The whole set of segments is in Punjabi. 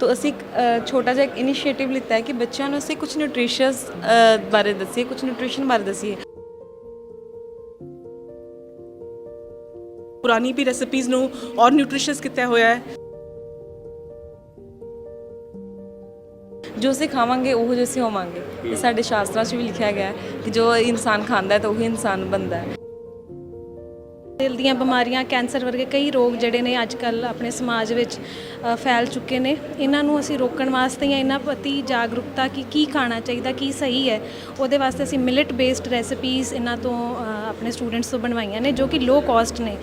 ਤੋ ਅਸੀਂ ਛੋਟਾ ਜਿਹਾ ਇੱਕ ਇਨੀਸ਼ੀਏਟਿਵ ਲਿੱਤਾ ਹੈ ਕਿ ਬੱਚਿਆਂ ਨੂੰ ਅਸੀਂ ਕੁਝ ਨਿਊਟ੍ਰੀਸ਼ੀਅਸ ਬਾਰੇ ਦੱਸੀਏ ਕੁਝ ਨਿਊਟ੍ਰੀਸ਼ਨ ਬਾਰੇ ਦੱਸੀਏ। ਪੁਰਾਣੀ ਵੀ ਰੈਸਿਪੀਜ਼ ਨੂੰ ਔਰ ਨਿਊਟ੍ਰੀਸ਼ੀਅਸ ਕੀਤਾ ਹੋਇਆ ਹੈ। ਜੋ ਅਸੀਂ ਖਾਵਾਂਗੇ ਉਹ ਜਿਹਾ ਅਸੀਂ ਹੋਵਾਂਗੇ। ਇਹ ਸਾਡੇ ਸ਼ਾਸਤਰਾਂ 'ਚ ਵੀ ਲਿਖਿਆ ਗਿਆ ਹੈ ਕਿ ਜੋ ਇਨਸਾਨ ਖਾਂਦਾ ਹੈ ਤਾਂ ਉਹੀ ਇਨਸਾਨ ਬਣਦਾ ਹੈ। ਦਿਲ ਦੀਆਂ ਬਿਮਾਰੀਆਂ, ਕੈਂਸਰ ਵਰਗੇ ਕਈ ਰੋਗ ਜਿਹੜੇ ਨੇ ਅੱਜ ਕੱਲ ਆਪਣੇ ਸਮਾਜ ਵਿੱਚ ਫੈਲ ਚੁੱਕੇ ਨੇ। ਇਹਨਾਂ ਨੂੰ ਅਸੀਂ ਰੋਕਣ ਵਾਸਤੇ ਜਾਂ ਇਹਨਾਂ ਪ੍ਰਤੀ ਜਾਗਰੂਕਤਾ ਕਿ ਕੀ ਖਾਣਾ ਚਾਹੀਦਾ, ਕੀ ਸਹੀ ਹੈ, ਉਹਦੇ ਵਾਸਤੇ ਅਸੀਂ ਮਿਲਟ ਬੇਸਡ ਰੈਸਪੀਜ਼ ਇਹਨਾਂ ਤੋਂ ਆਪਣੇ ਸਟੂਡੈਂਟਸ ਤੋਂ ਬਣਵਾਈਆਂ ਨੇ, ਜੋ ਕਿ ਲੋ ਕਾਸਟ ਨੇ।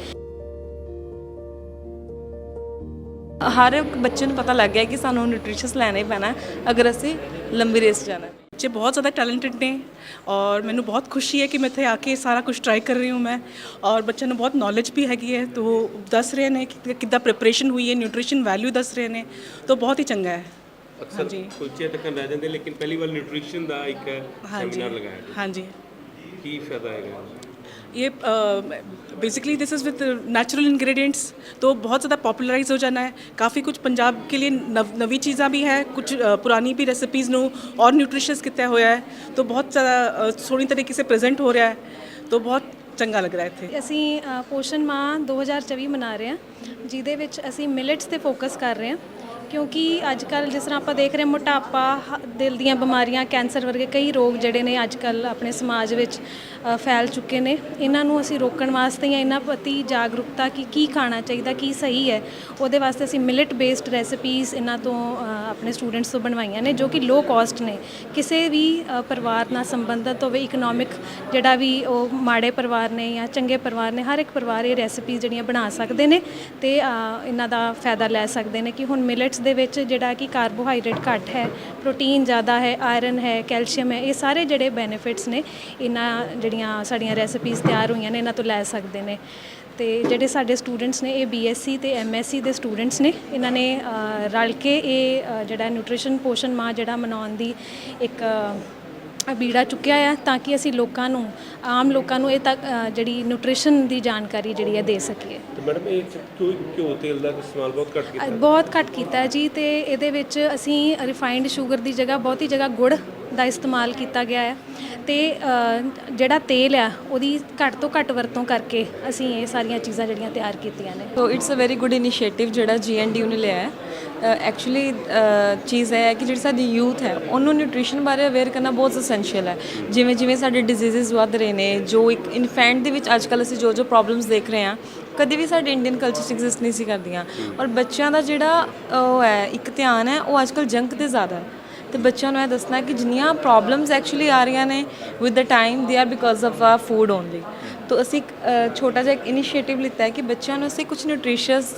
ਹਰ ਬੱਚੇ ਨੂੰ ਪਤਾ ਲੱਗ ਗਿਆ ਕਿ ਸਾਨੂੰ ਨਿਊਟ੍ਰੀਸ਼ੀਅਸ ਲੈਣਾ ਹੀ ਪੈਣਾ, ਅਗਰ ਅਸੀਂ ਲੰਬੀ ਰੇਸ 'ਚ ਜਾਣਾ। ਬੱਚੇ ਬਹੁਤ ਜ਼ਿਆਦਾ ਟੈਲੈਂਟਡ ਨੇ ਔਰ ਮੈਨੂੰ ਬਹੁਤ ਖੁਸ਼ੀ ਹੈ ਕਿ ਮੈਂ ਇੱਥੇ ਆ ਕੇ ਸਾਰਾ ਕੁਝ ਟਰਾਈ ਕਰ ਰਹੀ ਹਾਂ ਮੈਂ ਔਰ ਬੱਚਿਆਂ ਨੂੰ ਬਹੁਤ ਨੌਲੇਜ ਵੀ ਹੈਗੀ ਹੈ ਤੋ ਦੱਸ ਰਹੇ ਨੇ ਕਿ ਕਿੱਦਾਂ ਪ੍ਰਿਪਰੇਸ਼ਨ ਹੋਈ ਹੈ ਨਿਊਟ੍ਰੀਸ਼ਨ ਵੈਲਿਊ ਦੱਸ ਰਹੇ ਨੇ ਤੋ ਬਹੁਤ ਹੀ ਚੰਗਾ ਹੈ। ਅਕਸਰ ਕੁਲਚੇ ਤੱਕ ਰਹਿ ਜਾਂਦੇ ਲੇਕਿਨ ਪਹਿਲੀ ਵਾਰ ਨਿਊਟ੍ਰੀਸ਼ਨ ਦਾ ਇੱਕ ਸੈਮੀਨਾਰ ਲਗਾਇਆ। ਹਾਂਜੀ। ਕੀ ਫਾਇਦਾ ਹੈਗਾ? ये basically this is with natural ingredients तो बहुत ज़्यादा पॉपुलराइज हो जाना है काफ़ी कुछ पंजाब के लिए नव नवी चीज़ा भी है कुछ अ, पुरानी भी रेसिपीज़ ਨੂੰ और न्यूट्रिशियस ਕੀਤਾ ਹੋਇਆ ਹੈ तो बहुत ज़्यादा अ, सोहनी तरीके से प्रेजेंट हो रहा है तो बहुत ਚੰਗਾ ਲੱਗ ਰਿਹਾ ਇੱਥੇ ਅਸੀਂ ਅ, ਪੋਸ਼ਣ ਮਾਹ 2024 ਮਨਾ ਰਹੇ ਹਾਂ ਜਿਹਦੇ ਵਿੱਚ ਅਸੀਂ ਮਿਲਟਸ ਤੇ ਫੋਕਸ ਕਰ ਰਹੇ ਹਾਂ ਕਿਉਂਕਿ ਅੱਜ ਕੱਲ ਜਿਸ ਤਰ੍ਹਾਂ ਆਪਾਂ ਦੇਖ ਰਹੇ ਮੋਟਾਪਾ ਹ- ਦਿਲ ਦੀਆਂ ਬਿਮਾਰੀਆਂ ਕੈਂਸਰ ਵਰਗੇ ਕਈ ਰੋਗ ਜਿਹੜੇ ਨੇ ਅੱਜ ਕੱਲ ਆਪਣੇ ਸਮਾਜ ਵਿੱਚ ਅ, ਫੈਲ ਚੁੱਕੇ ਨੇ। ਇਹਨਾਂ ਨੂੰ ਅਸੀਂ ਰੋਕਣ ਵਾਸਤੇ ਜਾਂ ਇਹਨਾਂ ਪ੍ਰਤੀ ਜਾਗਰੂਕਤਾ ਕਿ ਕੀ ਖਾਣਾ ਚਾਹੀਦਾ ਕੀ ਸਹੀ ਹੈ ਉਹਦੇ ਵਾਸਤੇ ਅਸੀਂ ਮਿਲਟ ਬੇਸਡ ਰੈਸਿਪੀਜ਼ ਇਹਨਾਂ ਤੋਂ ਅ, ਆਪਣੇ ਸਟੂਡੈਂਟਸ ਤੋਂ ਬਣਵਾਈਆਂ ਨੇ ਜੋ ਕਿ ਲੋ ਕਾਸਟ ਨੇ। ਕਿਸੇ ਵੀ ਅ, ਪਰਿਵਾਰ ਨਾਲ ਸੰਬੰਧਿਤ ਹੋਵੇ ਇਕਨੋਮਿਕ ਜਿਹੜਾ ਵੀ ਉਹ ਮਾੜੇ ਪਰਿਵਾਰ ਨੇ ਜਾਂ ਚੰਗੇ ਪਰਿਵਾਰ ਨੇ ਹਰ ਇੱਕ ਪਰਿਵਾਰ ਇਹ ਰੈਸਿਪੀਜ਼ ਜਿਹੜੀਆਂ ਬਣਾ ਸਕਦੇ ਨੇ ਤੇ ਅ, ਇਹਨਾਂ ਦਾ ਫਾਇਦਾ ਲੈ ਸਕਦੇ ਨੇ ਕਿ ਹੁਣ ਮਿਲਟਸ ਦੇ ਵਿੱਚ ਜਿਹੜਾ ਕਿ ਕਾਰਬੋਹਾਈਡਰੇਟ ਘੱਟ ਹੈ, ਪ੍ਰੋਟੀਨ ਜ਼ਿਆਦਾ ਹੈ, ਆਇਰਨ ਹੈ, ਕੈਲਸ਼ੀਅਮ ਹੈ, ਇਹ ਸਾਰੇ ਜਿਹੜੇ ਬੈਨੀਫਿਟਸ ਨੇ, ਇਹਨਾਂ ਜਿਹੜੀਆਂ ਸਾਡੀਆਂ ਰੈਸਪੀਜ਼ ਤਿਆਰ ਹੋਈਆਂ ਨੇ, ਇਹਨਾਂ ਤੋਂ ਲੈ ਸਕਦੇ ਨੇ। ਤੇ ਜਿਹੜੇ ਸਾਡੇ ਸਟੂਡੈਂਟਸ ਨੇ, ਇਹ ਬੀਐਸਸੀ ਤੇ ਐਮਐਸਸੀ ਦੇ ਸਟੂਡੈਂਟਸ ਨੇ, ਇਹਨਾਂ ਨੇ ਰਲ ਕੇ ਇਹ ਜਿਹੜਾ ਨਿਊਟ੍ਰੀਸ਼ਨ ਪੋਸ਼ਣ ਮਾਹ ਜਿਹੜਾ ਮਨਾਉਣ ਦੀ ਇੱਕ ਬੀੜਾ ਚੁੱਕਿਆ ਆ ਤਾਂ ਕਿ ਅਸੀਂ ਲੋਕਾਂ ਨੂੰ ਆਮ ਲੋਕਾਂ ਨੂੰ ਇਹ ਤੱਕ ਜਿਹੜੀ ਨਿਊਟ੍ਰੀਸ਼ਨ ਦੀ ਜਾਣਕਾਰੀ ਜਿਹੜੀ ਹੈ ਦੇ ਸਕੀਏ। ਤੇ ਮੈਡਮ ਇਹ ਘਿਓ ਤੇਲ ਦਾ ਇਸਤੇਮਾਲ ਬਹੁਤ ਘੱਟ ਕੀਤਾ? ਬਹੁਤ ਘੱਟ ਕੀਤਾ ਜੀ ਤੇ ਇਹਦੇ ਵਿੱਚ ਅਸੀਂ ਰਿਫਾਈਨਡ ਸ਼ੂਗਰ ਦੀ ਜਗ੍ਹਾ ਬਹੁਤੀ ਜਗ੍ਹਾ ਗੁੜ ਦਾ ਇਸਤੇਮਾਲ ਕੀਤਾ ਗਿਆ ਹੈ ਤੇ ਜਿਹੜਾ ਤੇਲ ਆ ਉਹਦੀ ਘੱਟ ਤੋਂ ਘੱਟ ਵਰਤੋਂ ਕਰਕੇ ਅਸੀਂ ਇਹ ਸਾਰੀਆਂ ਚੀਜ਼ਾਂ ਜਿਹੜੀਆਂ ਤਿਆਰ ਕੀਤੀਆਂ ਨੇ। So it's a very good initiative ਜਿਹੜਾ ਜੀਐਨਡੀਯੂ ਨੇ ਲਿਆ ਹੈ। ਐਕਚੁਅਲੀ ਚੀਜ਼ ਇਹ ਹੈ ਕਿ ਜਿਹੜੀ ਸਾਡੀ ਯੂਥ ਹੈ, ਉਹਨੂੰ ਨਿਊਟ੍ਰੀਸ਼ਨ ਬਾਰੇ ਅਵੇਅਰ ਕਰਨਾ ਬਹੁਤ ਅਸੈਂਸ਼ੀਅਲ ਹੈ। ਜਿਵੇਂ ਜਿਵੇਂ ਸਾਡੇ ਡਿਜ਼ੀਜ਼ਸ ਵੱਧ ਰਹੇ ਨੇ, ਜੋ ਇੱਕ ਇਨਫੈਂਟ ਦੇ ਵਿੱਚ ਅੱਜ ਕੱਲ੍ਹ ਅਸੀਂ ਜੋ ਜੋ ਪ੍ਰੋਬਲਮਸ ਦੇਖ ਰਹੇ ਹਾਂ, ਕਦੇ ਵੀ ਸਾਡੇ ਇੰਡੀਅਨ ਕਲਚਰ 'ਚ ਐਗਜ਼ਿਸਟ ਨਹੀਂ ਸੀ ਕਰਦੀਆਂ। ਔਰ ਬੱਚਿਆਂ ਦਾ ਜਿਹੜਾ ਉਹ ਹੈ, ਇੱਕ ਧਿਆਨ ਹੈ, ਉਹ ਅੱਜ ਕੱਲ੍ਹ ਜੰਕ ਤੇ ਜ਼ਿਆਦਾ ਹੈ। ਤੇ ਬੱਚਿਆਂ ਨੂੰ ਇਹ ਦੱਸਣਾ ਕਿ ਜਿੰਨੀਆਂ ਪ੍ਰੋਬਲਮਸ ਐਕਚੁਅਲੀ ਆ ਰਹੀਆਂ ਨੇ with the time they are because of a food only ਤੋ ਅਸੀਂ ਇੱਕ, ਛੋਟਾ ਜਿਹਾ ਇੱਕ ਇਨੀਸ਼ੀਏਟਿਵ ਲਿੱਤਾ ਹੈ ਕਿ ਬੱਚਿਆਂ ਨੂੰ ਅਸੀਂ ਕੁਝ ਨਿਊਟ੍ਰੀਸ਼ੀਅਸ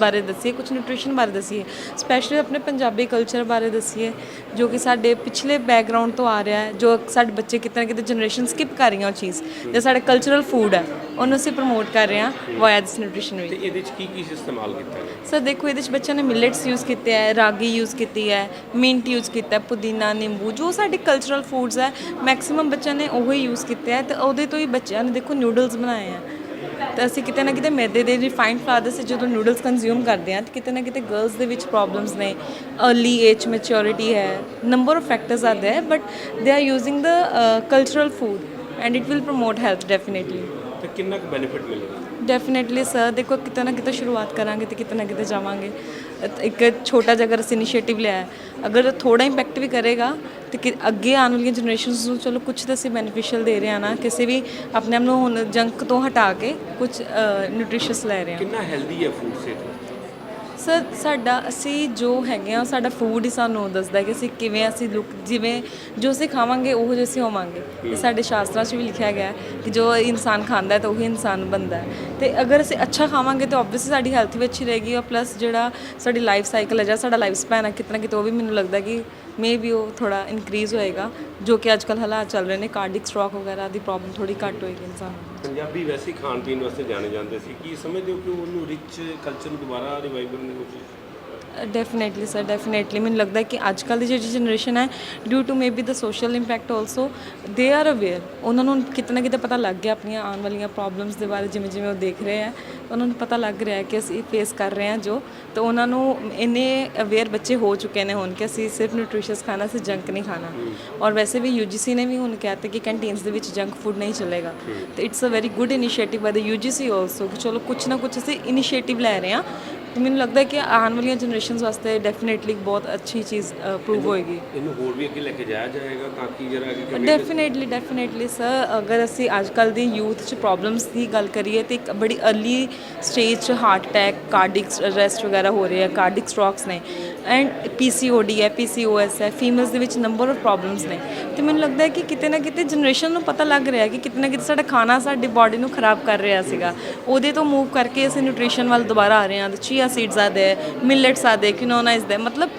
ਬਾਰੇ ਦੱਸੀਏ ਕੁਝ ਨਿਊਟ੍ਰੀਸ਼ਨ ਬਾਰੇ ਦੱਸੀਏ। ਸਪੈਸ਼ਲੀ ਆਪਣੇ ਪੰਜਾਬੀ ਕਲਚਰ ਬਾਰੇ ਦੱਸੀਏ ਜੋ ਕਿ ਸਾਡੇ ਪਿਛਲੇ ਬੈਕਗ੍ਰਾਉਂਡ ਤੋਂ ਆ ਰਿਹਾ ਹੈ ਜੋ ਸਾਡੇ ਬੱਚੇ ਕਿਤੇ ਨਾ ਕਿਤੇ ਜਨਰੇਸ਼ਨ ਸਕਿਪ ਕਰ ਰਹੀਆਂ ਉਹ ਚੀਜ਼ ਜੋ ਸਾਡਾ ਕਲਚਰਲ ਫੂਡ ਹੈ ਉਹਨੂੰ ਅਸੀਂ ਪ੍ਰਮੋਟ ਕਰ ਰਹੇ ਹਾਂ ਵਾਇਆ ਦਿਸ ਨਿਊਟ੍ਰੀਸ਼ਨ ਵੀ ਤੇ ਇਹਦੇ 'ਚ ਕੀ ਕੀ ਇਸਤੇਮਾਲ ਕੀਤਾ ਗਿਆ? ਸਰ ਦੇਖੋ ਇਹਦੇ ਵਿੱਚ ਬੱਚਿਆਂ ਨੇ ਮਿਲਟਸ ਯੂਜ਼ ਕੀਤੇ ਹੈ ਰਾਗੀ ਯੂਜ਼ ਕੀਤੀ ਹੈ ਮਿੰਟ ਯੂਜ਼ ਕੀਤਾ ਹੈ ਪੁਦੀਨਾ ਨਿੰਬੂ ਜੋ ਸਾਡੇ ਕਲਚਰਲ ਫੂਡਸ ਹੈ ਮੈਕਸਿਮਮ ਬੱਚਿਆਂ ਨੇ ਉਹੀ ਯੂਜ਼ ਕੀਤੇ ਹੈ ਤੇ ਉਹਦੇ ਤੋਂ ਹੀ ਬੱਚਿਆਂ ਨੇ ਦੇਖੋ ਦੇਖੋ ਨੂਡਲਸ ਬਣਾਏ ਆ। ਤਾਂ ਅਸੀਂ ਕਿਤੇ ਨਾ ਕਿਤੇ ਮੈਦੇ ਦੇ ਰਿਫਾਈਨਡ ਫਲਾਵਰ ਸੇ ਜਦੋਂ ਨੂਡਲਸ ਕੰਜ਼ਿਊਮ ਕਰਦੇ ਆ, ਤਾਂ ਕਿਤੇ ਨਾ ਕਿਤੇ ਗਰਲਸ ਦੇ ਵਿੱਚ ਪ੍ਰੋਬਲਮਸ ਨੇ। अर्ਲੀ ਏਜ ਮੈਚੁਰਿਟੀ ਹੈ number of factors are there but they are using the cultural food and it will promote health definitely ਤਾਂ ਕਿੰਨਾ ਕੁ ਬੈਨੀਫਿਟ ਮਿਲੇਗਾ? ਡੈਫੀਨਿਟਲੀ ਸਰ ਦੇਖੋ ਕਿਤੇ ਨਾ ਕਿਤੇ ਸ਼ੁਰੂਆਤ ਕਰਾਂਗੇ ਤੇ ਕਿਤੇ ਨਾ ਕਿਤੇ ਜਾਵਾਂਗੇ। ਇੱਕ ਛੋਟਾ ਜਿਹਾ ਅਗਰ ਅਸੀਂ ਇਨੀਸ਼ੀਏਟਿਵ ਲਿਆ ਹੈ, ਅਗਰ ਥੋੜਾ ਇੰਪੈਕਟ ਵੀ ਕਰੇਗਾ ਤੇ ਕਿ ਅੱਗੇ ਆਉਣ ਵਾਲੀਆਂ ਜਨਰੇਸ਼ਨਸ ਨੂੰ ਚਲੋ ਕੁਝ ਤਾਂ ਅਸੀਂ ਬੈਨੀਫੀਸ਼ੀਅਲ ਦੇ ਰਹੇ ਹਾਂ ਨਾ ਕਿਸੇ ਵੀ ਆਪਣੇ ਆਪ ਨੂੰ ਹੁਣ ਜੰਕ ਤੋਂ ਹਟਾ ਕੇ ਕੁਝ ਨਿਊਟ੍ਰੀਸ਼ੀਅਸ ਲੈ ਰਹੇ ਹਾਂ। ਕਿੰਨਾ ਹੈਲਦੀ ਹੈ ਫੂਡ ਸਿਹਤ? ਸਰ ਸਾਡਾ ਅਸੀਂ ਜੋ ਹੈਗੇ ਆ ਸਾਡਾ ਫੂਡ ਹੀ ਸਾਨੂੰ ਦੱਸਦਾ ਕਿ ਅਸੀਂ ਕਿਵੇਂ ਅਸੀਂ ਲੁੱਕ ਜਿਵੇਂ ਜੋ ਅਸੀਂ ਖਾਵਾਂਗੇ ਉਹ ਜਿਹਾ ਅਸੀਂ ਹੋਵਾਂਗੇ। ਇਹ ਸਾਡੇ ਸ਼ਾਸਤਰਾਂ 'ਚ ਵੀ ਲਿਖਿਆ ਗਿਆ ਹੈ ਕਿ ਜੋ ਇਨਸਾਨ ਖਾਂਦਾ ਹੈ ਤਾਂ ਉਹੀ ਇਨਸਾਨ ਬਣਦਾ ਹੈ। ਤੇ ਅਗਰ ਅਸੀਂ ਅੱਛਾ ਖਾਵਾਂਗੇ ਤਾਂ ਆਬਵੀਅਸਲੀ ਸਾਡੀ ਹੈਲਥ ਵੀ ਅੱਛੀ ਰਹੇਗੀ ਔਰ ਪਲੱਸ ਜਿਹੜਾ ਸਾਡੀ ਲਾਈਫ ਸਾਈਕਲ ਹੈ ਜਾਂ ਸਾਡਾ ਲਾਈਫ ਸਪੈਨ ਹੈ ਕਿਤਨਾ ਕਿਤੇ ਉਹ ਵੀ ਮੈਨੂੰ ਲੱਗਦਾ ਕਿ ਮੇ ਵੀ ਉਹ ਥੋੜਾ ਇਨਕਰੀਜ਼ ਹੋਏਗਾ, ਜੋ ਕਿ ਅੱਜ ਕੱਲ੍ਹ ਹਾਲਾਤ ਚੱਲ ਰਹੇ ਨੇ ਕਾਰਡਿਕ ਸਟ੍ਰੋਕ ਵਗੈਰਾ ਦੀ ਪ੍ਰੋਬਲਮ ਥੋੜੀ ਘੱਟ ਹੋਏਗੀ ਇਨਸਾਨ ਨੂੰ। ਪੰਜਾਬੀ ਵੈਸੇ ਹੀ ਖਾਣ ਪੀਣ ਵਾਸਤੇ ਜਾਣੇ ਜਾਂਦੇ ਸੀ, ਕੀ ਸਮਝਦੇ ਹੋ ਕਿ ਉਹਨੂੰ ਰਿਚ ਕਲਚਰ ਨੂੰ ਦੁਬਾਰਾ ਰਿਵਾਈਵ ਕਰਨ ਦੀ ਕੋਸ਼ਿਸ਼? ਡੈਫੀਨੇਟਲੀ ਸਰ ਡੈਫੀਨੇਟਲੀ ਮੈਨੂੰ ਲੱਗਦਾ ਕਿ ਅੱਜ ਕੱਲ੍ਹ ਦੀ ਜਿਹੜੀ ਜਨਰੇਸ਼ਨ ਹੈ due to maybe the social impact also they are aware ਉਹਨਾਂ ਨੂੰ ਕਿਤੇ ਨਾ ਕਿਤੇ ਪਤਾ ਲੱਗ ਗਿਆ ਆਪਣੀਆਂ ਆਉਣ ਵਾਲੀਆਂ ਪ੍ਰੋਬਲਮਸ ਦੇ ਬਾਰੇ ਜਿਵੇਂ ਜਿਵੇਂ ਉਹ ਦੇਖ ਰਹੇ ਆ ਉਹਨਾਂ ਨੂੰ ਪਤਾ ਲੱਗ ਰਿਹਾ ਹੈ ਕਿ ਅਸੀਂ ਫੇਸ ਕਰ ਰਹੇ ਹਾਂ ਜੋ ਤੇ ਉਹਨਾਂ ਨੂੰ ਇੰਨੇ ਅਵੇਅਰ ਬੱਚੇ ਹੋ ਚੁੱਕੇ ਨੇ ਹੁਣ ਕਿ ਅਸੀਂ ਸਿਰਫ ਨਿਊਟ੍ਰੀਸ਼ੀਅਸ ਖਾਣਾ ਸੀ ਜੰਕ ਨਹੀਂ ਖਾਣਾ। ਔਰ ਵੈਸੇ ਵੀ ਯੂਜੀਸੀ ਨੇ ਵੀ ਹੁਣ ਕਿਹਾ ਤੇ ਕਿ ਕੈਂਟੀਨਸ ਦੇ ਵਿੱਚ ਜੰਕ ਫੂਡ ਨਹੀਂ ਚੱਲੇਗਾ। ਤੇ it's a very good initiative by the UGC also ਕਿ ਚਲੋ ਕੁਛ ਨਾ ਕੁਛ ਅਸੀਂ ਇਨੀਸ਼ੀਏਟਿਵ ਲੈ ਰਹੇ ਹਾਂ ਤੇ ਮੈਨੂੰ ਲੱਗਦਾ ਹੈ ਕਿ ਆਉਣ ਵਾਲੀਆਂ ਜਨਰੇਸ਼ਨਸ ਵਾਸਤੇ ਡੈਫੀਨੇਟਲੀ ਬਹੁਤ ਅੱਛੀ ਚੀਜ਼ ਪ੍ਰੂਵ ਹੋਏਗੀ। ਇਹਨੂੰ ਹੋਰ ਵੀ ਅੱਗੇ ਲੈ ਕੇ ਜਾਇਆ ਜਾਏਗਾ ਤਾਂ ਕਿ ਜਿਹੜਾ ਅੱਗੇ ਡੈਫੀਨੇਟਲੀ ਡੈਫੀਨੇਟਲੀ ਸਰ ਅਗਰ ਅਸੀਂ ਅੱਜ ਕੱਲ ਦੀ ਯੂਥ 'ਚ ਪ੍ਰੋਬਲਮਸ ਦੀ ਗੱਲ ਕਰੀਏ ਤੇ ਇੱਕ ਬੜੀ अर्ਲੀ ਸਟੇਜ 'ਚ ਹਾਰਟ ਅਟੈਕ ਕਾਰਡਿਕ ਅਰੈਸਟ ਵਗੈਰਾ ਹੋ ਰਹੇ ਆ ਕਾਰਡਿਕ ਸਟ੍ਰੋਕਸ ਨੇ ਐਂਡ ਪੀਸੀਓਡੀ ਹੈ ਪੀਸੀਓਐਸ ਹੈ ਫੀਮੇਲਸ ਦੇ ਵਿੱਚ ਨੰਬਰ ਆਫ ਪ੍ਰੋਬਲਮਸ ਨੇ। ਤੇ ਮੈਨੂੰ ਲੱਗਦਾ ਹੈ ਕਿ ਕਿਤੇ ਨਾ ਕਿਤੇ ਜਨਰੇਸ਼ਨ ਨੂੰ ਪਤਾ ਲੱਗ ਰਿਹਾ ਕਿ ਕਿਤੇ ਨਾ ਕਿਤੇ ਸਾਡਾ ਖਾਣਾ ਸਾਡੀ ਬਾਡੀ ਨੂੰ ਖਰਾਬ ਕਰ ਰਿਹਾ ਸੀਗਾ। ਉਹਦੇ ਤੋਂ ਮੂਵ ਕਰਕੇ ਅਸੀਂ ਨਿਊਟ੍ਰੀਸ਼ਨ ਵੱਲ ਦੁਬਾਰਾ ਆ ਰਹੇ ਹਾਂ ਚੀਆ ਸੀਡਸ ਆ ਦੇ ਮਿਲਟਸ ਆ ਦੇ ਕਿਨੋਨਾ ਇਸ ਦੇ। ਮਤਲਬ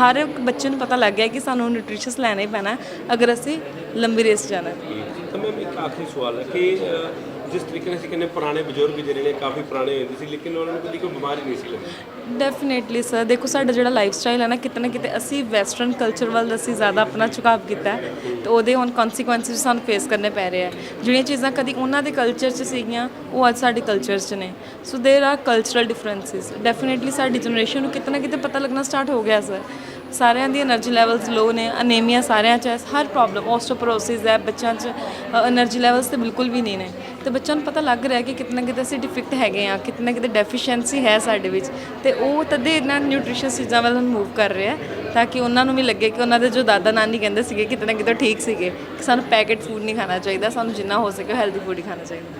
ਹਰ ਇੱਕ ਬੱਚੇ ਨੂੰ ਪਤਾ ਲੱਗ ਗਿਆ ਕਿ ਸਾਨੂੰ ਨਿਊਟ੍ਰੀਸ਼ੀਅਸ ਲੈਣਾ ਹੀ ਪੈਣਾ ਅਗਰ ਅਸੀਂ ਲੰਬੀ ਰੇਸ ਜਾਣਾ। ਹੈ ਤਾਂ ਮੈਮ ਇੱਕ ਆਖਰੀ ਸਵਾਲ ਹੈ ਕਿ ਅ, ਜਿਸ ਤਰੀਕੇ ਨਾਲ ਅਸੀਂ ਕਹਿੰਦੇ ਪੁਰਾਣੇ ਬਜ਼ੁਰਗ ਜਿਹੜੇ ਨੇ ਕਾਫੀ ਪੁਰਾਣੇ ਹੁੰਦੇ ਸੀ ਲੇਕਿਨ ਉਹਨਾਂ ਨੂੰ ਕਦੀ ਕੋਈ ਬਿਮਾਰੀ ਨਹੀਂ ਸੀ ਲੱਗਦੀ ਡੈਫੀਨੇਟਲੀ ਸਰ ਦੇਖੋ, ਸਾਡਾ ਜਿਹੜਾ ਲਾਈਫ ਸਟਾਈਲ ਹੈ ਨਾ, ਕਿਤੇ ਨਾ ਕਿਤੇ ਅਸੀਂ ਵੈਸਟਰਨ ਕਲਚਰ ਵੱਲ ਅਸੀਂ ਜ਼ਿਆਦਾ ਆਪਣਾ ਝੁਕਾਵ ਕੀਤਾ ਹੈ। ਤੇ ਉਹਦੇ ਹੁਣ ਕਨਸੀਕੁਐਂਸਸ ਸਾਨੂੰ ਫੇਸ ਕਰਨੇ ਪੈ ਰਹੇ ਆ ਜਿਹੜੀਆਂ ਚੀਜ਼ਾਂ ਕਦੀ ਉਹਨਾਂ ਦੇ ਕਲਚਰ 'ਚ ਸੀਗੀਆਂ, ਉਹ ਅੱਜ ਸਾਡੇ ਕਲਚਰ 'ਚ ਨੇ। So there are cultural differences definitely ਸਾਡੀ ਜਨਰੇਸ਼ਨ ਨੂੰ ਕਿਤੇ ਨਾ ਕਿਤੇ ਪਤਾ ਲੱਗਣਾ ਸਟਾਰਟ ਹੋ ਗਿਆ ਸਰ ਸਾਰਿਆਂ ਦੀ એનર્ਜੀ ਲੈਵਲਸ ਲੋ ਨੇ ਅਨੀਮੀਆ ਸਾਰਿਆਂ 'ਚ ਹੈ। ਹਰ ਪ੍ਰੋਬਲਮ ਆਸਟੋਪਰੋਸਿਸ ਹੈ, ਬੱਚਿਆਂ 'ਚ એનર્ਜੀ ਲੈਵਲਸ ਤੇ ਬਿਲਕੁਲ ਵੀ ਨਹੀਂ ਨੇ। ਤੇ ਬੱਚਿਆਂ ਨੂੰ ਪਤਾ ਲੱਗ ਰਿਹਾ ਕਿ ਕਿਤਨਾ ਕਿਤੇ ਅਸੀਂ ਡਿਫਿਕਟ ਹੈਗੇ ਆ ਕਿਤਨਾ ਕਿਤੇ ਡੈਫੀਸ਼ੀਐਂਸੀ ਹੈ ਸਾਡੇ ਵਿੱਚ। ਤੇ ਉਹ ਤਦੇ ਇਹਨਾਂ ਨਿਊਟ੍ਰੀਸ਼ਨ ਚੀਜ਼ਾਂ ਵੱਲ ਮੂਵ ਕਰ ਰਿਹਾ ਤਾਂ ਕਿ ਉਹਨਾਂ ਨੂੰ ਵੀ ਲੱਗੇ ਕਿ ਉਹਨਾਂ ਦੇ ਜੋ ਦਾਦਾ ਨਾਨੀ ਕਹਿੰਦੇ ਸੀਗੇ ਕਿਤੇ ਨਾ ਕਿਤੇ ਠੀਕ ਸੀਗੇ, ਕਿ ਸਾਨੂੰ ਪੈਕੇਟ ਫੂਡ ਨਹੀਂ ਖਾਣਾ ਚਾਹੀਦਾ, ਸਾਨੂੰ ਜਿੰਨਾ ਹੋ ਸਕੇ ਹੈਲਦੀ ਫੂਡ ਹੀ ਖਾਣਾ ਚਾਹੀਦਾ।